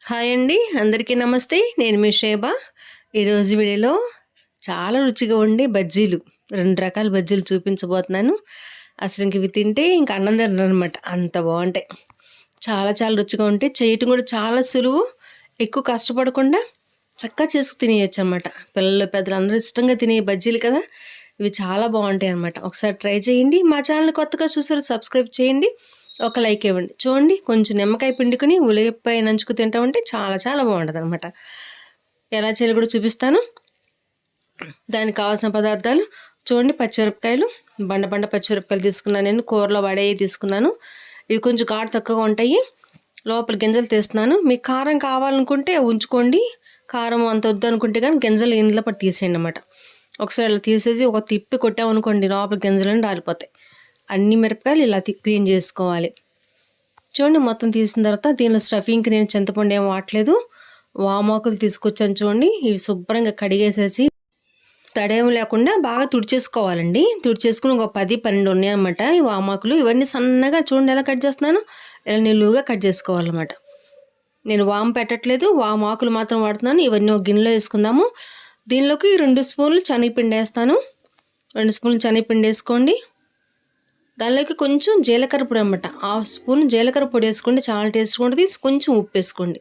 Hi అండి అందరికీ నమస్తే. నేను మీ షేబా. ఈరోజు వీడియోలో చాలా రుచిగా ఉండే బజ్జీలు రెండు రకాల బజ్జీలు చూపించబోతున్నాను. అసలు ఇంక ఇవి తింటే ఇంక అన్నం తినరు అనమాట అంత బాగుంటాయి. చాలా చాలా రుచిగా ఉంటాయి. చేయటం కూడా చాలా సులువు ఎక్కువ కష్టపడకుండా చక్కగా చేసుకు తినేయచ్చు అనమాట పిల్లలు పెద్దలు అందరూ ఇష్టంగా తినే బజ్జీలు కదా ఇవి చాలా బాగుంటాయి అనమాట ఒకసారి ట్రై చేయండి. మా ఛానల్ కొత్తగా చూసారు సబ్స్క్రైబ్ చేయండి. ఒక లైక్ ఇవ్వండి. చూడండి కొంచెం నిమ్మకాయ పిండుకొని ఉల్లిపాయ నంచుకు తింటా ఉంటే చాలా చాలా బాగుంటుంది అనమాట ఎలా చేయాలి కూడా చూపిస్తాను. దానికి కావాల్సిన పదార్థాలు చూడండి పచ్చిమిరపకాయలు బండ బండ పచ్చిమిరపకాయలు తీసుకున్నాను నేను కూరలో వడేవి తీసుకున్నాను. ఇవి కొంచెం ఘాటు తక్కువగా ఉంటాయి. లోపల గింజలు తీస్తున్నాను. మీకు కారం కావాలనుకుంటే ఉంచుకోండి. కారం అంత వద్దు అనుకుంటే కానీ గింజలు ఇంట్లో పట్టి తీసేయండి అనమాట ఒకసారి ఇలా తీసేసి ఒక తిప్పి కొట్టామనుకోండి లోపల గింజలు రాలిపోతాయి. అన్ని మిరపకాయలు ఇలా క్లీన్ చేసుకోవాలి. చూడండి మొత్తం తీసిన తర్వాత దీనిలో స్టఫింగ్కి నేను చింతపండు ఏం వాడలేదు వామాకులు తీసుకొచ్చాను చూడండి. ఇవి శుభ్రంగా కడిగేసేసి తడేం లేకుండా బాగా తుడిచేసుకోవాలండి. తుడిచేసుకుని ఒక పది పన్నెండు ఉన్నాయన్నమాట ఈ వామాకులు ఇవన్నీ సన్నగా చూడండి ఎలా కట్ చేస్తున్నాను. ఇలా నిలువుగా కట్ చేసుకోవాలన్నమాట. నేను వాము పెట్టట్లేదు. వామాకులు మాత్రం వాడుతున్నాను. ఇవన్నీ ఒక గిన్నెలో వేసుకుందాము. దీనిలోకి రెండు స్పూన్లు శనగపిండి వేస్తాను. రెండు స్పూన్లు శనగపిండి వేసుకోండి. దానిలోకి కొంచెం జీలకర్ర పొడి అనమాట హాఫ్ స్పూన్ జీలకర్ర పొడి వేసుకోండి చాలా టేస్ట్గా ఉంటుంది. కొంచెం ఉప్పు వేసుకోండి.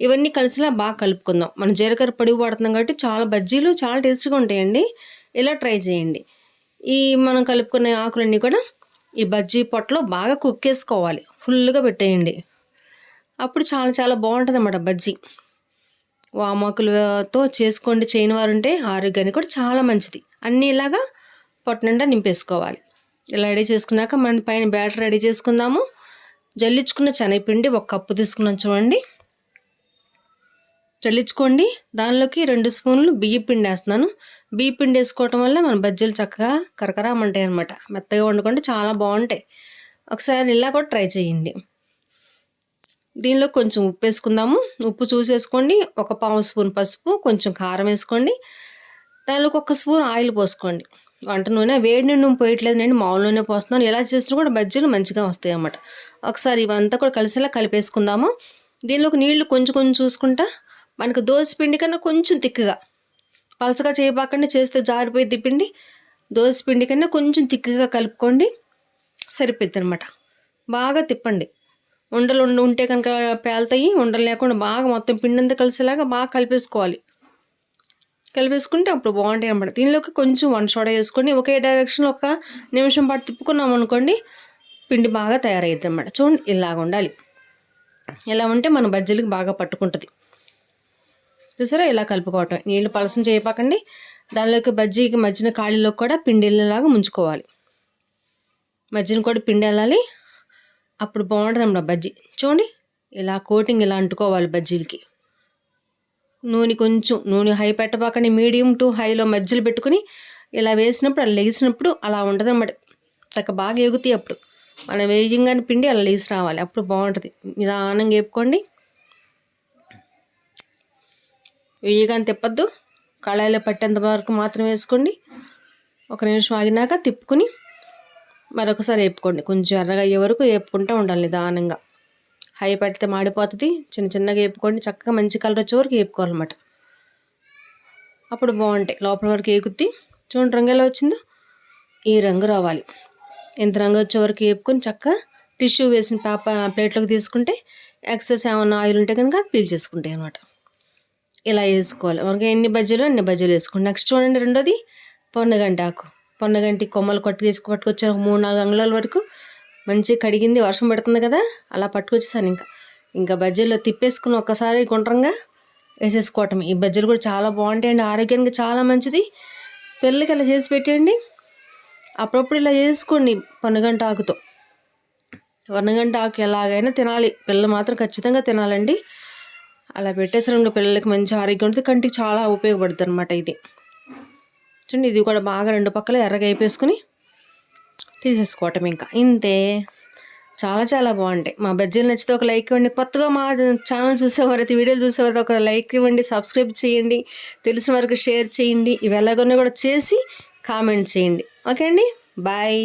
ఇవన్నీ కలిసిలా బాగా కలుపుకుందాం. మనం జీలకర్ర పొడి వాడుతున్నాం కాబట్టి చాలా బజ్జీలు చాలా టేస్ట్గా ఉంటాయండి. ఇలా ట్రై చేయండి. ఈ మనం కలుపుకునే ఆకులన్నీ కూడా ఈ బజ్జీ పొట్టలో బాగా కుక్ చేసుకోవాలి. ఫుల్గా పెట్టేయండి. అప్పుడు చాలా చాలా బాగుంటుంది అన్నమాట బజ్జీ. వామాకులతో చేసుకోండి చేయని వారు ఉంటే ఆరోగ్యానికి కూడా చాలా మంచిది. అన్నీ ఇలాగా పొట్ట నిండా నింపేసుకోవాలి. ఇలా రెడీ చేసుకున్నాక మన పైన బ్యాటర్ రెడీ చేసుకుందాము. జల్లించుకున్న శనగపిండి ఒక కప్పు తీసుకున్నాం చూడండి. జల్లించుకోండి. దానిలోకి రెండు స్పూన్లు బియ్య పిండి వేస్తున్నాను. బియ్య పిండి వేసుకోవటం వల్ల మన బజ్జీలు చక్కగా కరకరామంటాయి అనమాట మెత్తగా వండుకుంటే చాలా బాగుంటాయి. ఒకసారి ఇలా కూడా ట్రై చేయండి. దీనిలో కొంచెం ఉప్పు వేసుకుందాము. ఉప్పు చూసేసుకోండి. ఒక పావు స్పూన్ పసుపు కొంచెం కారం వేసుకోండి. దానిలోకి ఒక స్పూన్ ఆయిల్ పోసుకోండి. వంట నూనె వేడి నూనె పోయట్లేదు నేను మామూలు నూనె పోస్తున్నాను. ఎలా చేసినా కూడా బజ్జీలు మంచిగా వస్తాయి అన్నమాట ఒకసారి ఇవంతా కూడా కలిసేలా కలిపేసుకుందాము. దీనిలోకి నీళ్ళు కొంచెం కొంచెం చూసుకుంటా. మనకు దోశ పిండి కన్నా కొంచెం తిక్కుగా. పలసగా చేయబాకండి చేస్తే జారిపోయి తిప్పిండి దోశ పిండి కన్నా కొంచెం తిక్కుగా కలుపుకోండి. సరిపోద్ది అనమాట బాగా తిప్పండి. ఉండలు ఉంటే కనుక పేలుతాయి. ఉండలు లేకుండా బాగా మొత్తం పిండి అంతా కలిసేలాగా బాగా కలిపేసుకోవాలి. కలిపేసుకుంటే అప్పుడు బాగుంటాయి అనమాట దీనిలోకి కొంచెం వన్ సోడా వేసుకొని ఒకే డైరెక్షన్ ఒక నిమిషం పాటు తిప్పుకున్నాం అనుకోండి పిండి బాగా తయారవుతుంది అనమాట చూడండి ఇలాగ ఉండాలి. ఇలా ఉంటే మన బజ్జీలకి బాగా పట్టుకుంటుంది. చూసారా? ఇలా కలుపుకోవటం. నీళ్ళు పలసం చేయపాకండి. దానిలోకి బజ్జీకి మధ్యన ఖాళీలో కూడా పిండిలాగా ముంచుకోవాలి. మధ్యన కూడా పిండి వెళ్ళాలి అప్పుడు బాగుంటుంది అన్నమాట బజ్జీ. చూడండి ఇలా కోటింగ్ ఇలా అంటుకోవాలి బజ్జీలకి. నూనె కొంచెం నూనె హై పెట్టబాకండి. మీడియం టు హైలో మధ్యలో పెట్టుకుని ఇలా వేసినప్పుడు అలా లేచినప్పుడు అలా ఉంటుంది అన్నమాట చక్క బాగా ఎగుతాయి అప్పుడు. మనం వేయంగానే పిండి అలా లేచి రావాలి. అప్పుడు బాగుంటుంది. నిదానంగా వేపుకోండి. వేయగానే తిప్పద్దు. కళాయిలో పట్టేంత వరకు మాత్రం వేసుకోండి. ఒక నిమిషం ఆగినాక తిప్పుకుని మరొకసారి వేపుకోండి. కొంచెం ఎర్రగా అయ్యే వరకు వేపుకుంటూ ఉండాలి నిదానంగా. హై పెడితే మాడిపోతుంది. చిన్న చిన్నగా వేపుకోండి చక్కగా మంచి కలర్ వచ్చే వరకు వేపుకోవాలన్నమాట అప్పుడు బాగుంటాయి. లోపల వరకు వేగుద్ది చూడండి రంగు ఎలా వచ్చిందో. ఈ రంగు రావాలి. ఎంత రంగు వచ్చే వరకు వేపుకొని చక్కగా టిష్యూ వేసిన పాప ప్లేట్లోకి తీసుకుంటే ఎక్సెస్ ఏమైనా ఆయిల్ ఉంటే కనుక పీల్ చేసుకుంటాయి అనమాట ఇలా వేసుకోవాలి. మనకి ఎన్ని బజ్జీలు అన్ని బజ్జీలు వేసుకోండి నెక్స్ట్ చూడండి రెండోది. పొన్నగంటి ఆకు. పొన్నగంటి కొమ్మలు కొట్టి తీసుకు పట్టుకొచ్చారు. మూడు నాలుగు అంగుళాల వరకు మంచిగా కడిగింది వర్షం పడుతుంది కదా? అలా పట్టుకొచ్చేసాను ఇంకా. ఇంకా బజ్జీలో తిప్పేసుకుని ఒక్కసారి గుండ్రంగా వేసేసుకోవటం ఈ బజ్జీలు కూడా చాలా బాగుంటాయండి ఆరోగ్యానికి చాలా మంచిది. పిల్లలకి అలా చేసి పెట్టేయండి. అప్పుడప్పుడు ఇలా చేసుకోండి పన్నగంట ఆకుతో. వన్నగంట ఆకు ఎలాగైనా తినాలి పిల్లలు మాత్రం ఖచ్చితంగా తినాలండి. అలా పెట్టేసరికి పిల్లలకి మంచి ఆరోగ్యం ఉంటుంది. కంటికి చాలా ఉపయోగపడుతుంది అనమాట ఇది. చూడండి ఇది కూడా బాగా రెండు పక్కల ఎర్రగా వేపేసుకుని తీసేసుకోవటం ఇంకా. ఇంతే. చాలా చాలా బాగుంటాయి. మా బజ్జీలు నచ్చితే ఒక లైక్ ఇవ్వండి. కొత్తగా మా ఛానల్ చూసేవారైతే వీడియోలు చూసేవారైతే ఒక లైక్ ఇవ్వండి సబ్స్క్రైబ్ చేయండి తెలిసిన వరకు షేర్ చేయండి. ఇవి ఎలాగొన్నా కూడా చేసి కామెంట్ చేయండి. ఓకే అండి? బాయ్.